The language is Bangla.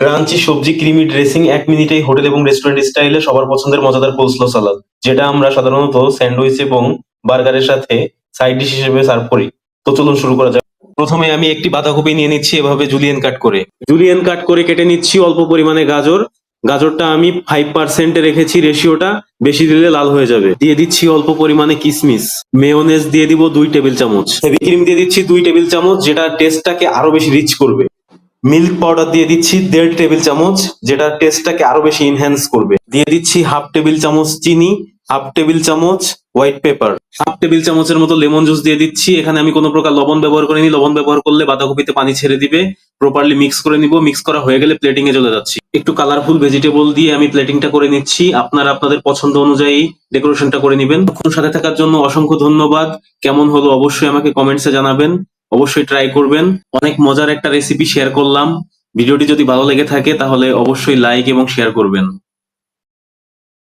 ক্রাঞ্চি সবজি, ক্রিমি ড্রেসিং এক মিনিটেই হোটেল এবং রেস্টুরেন্ট স্টাইলে সবার পছন্দের মজাদার কোলস্লো সালাদ, যেটা আমরা সাধারণত স্যান্ডউইচ এবং বার্গারের সাথে সাইড ডিশ হিসেবে সার্ভ করি। তো চলুন শুরু করা যাক। প্রথমে আমি একটি বাঁধাকপি নিয়ে নিচ্ছি, এভাবে জুলিয়ান কাট করে। জুলিয়ান কাট করে কেটে নিচ্ছি অল্প পরিমাণে গাজর। গাজরটা আমি ফাইভ পার্সেন্টে রেখেছি রেশিওটা, বেশি দিলে লাল হয়ে যাবে। দিয়ে দিচ্ছি অল্প পরিমাণে কিসমিস। মেয়োনেজ দিয়ে দিব দুই টেবিল চামচ। হেভি ক্রিম দিয়ে দিচ্ছি দুই টেবিল চামচ, যেটা টেস্টটাকে আরও বেশি রিচ করবে। মিল্ক পাউডার দিয়ে দিচ্ছি দেড় টেবিল চামচ, যেটা টেস্টটাকে আরও বেশি ইনহ্যান্স করবে। দিয়ে দিচ্ছি হাফ টেবিল চামচ চিনি, হাফ টেবিল চামচ হোয়াইট পেপার হাফ টেবিল চামচের মতো লেমন জুস দিয়ে দিচ্ছি। এখানে আমি কোনো প্রকার লবণ ব্যবহার করিনি। লবণ ব্যবহার করলে বাঁধাকপিতে পানি ছেড়ে দিবে। প্রপারলি মিক্স করে নিব। মিক্স করা হয়ে গেলে প্লেটিং এ চলে যাচ্ছি। একটু কালারফুল ভেজিটেবল দিয়ে আমি প্লেটিংটা করে নিচ্ছি। আপনারা আপনাদের পছন্দ অনুযায়ী ডেকোরেশনটা করে নেবেন। সাথে থাকার জন্য অসংখ্য ধন্যবাদ। কেমন হলো অবশ্যই আমাকে কমেন্টসে জানাবেন। অবশ্যই ট্রাই করবেন। অনেক মজার একটা রেসিপি শেয়ার করলাম। ভিডিওটি যদি ভালো লেগে থাকে, তাহলে অবশ্যই লাইক এবং শেয়ার করবেন।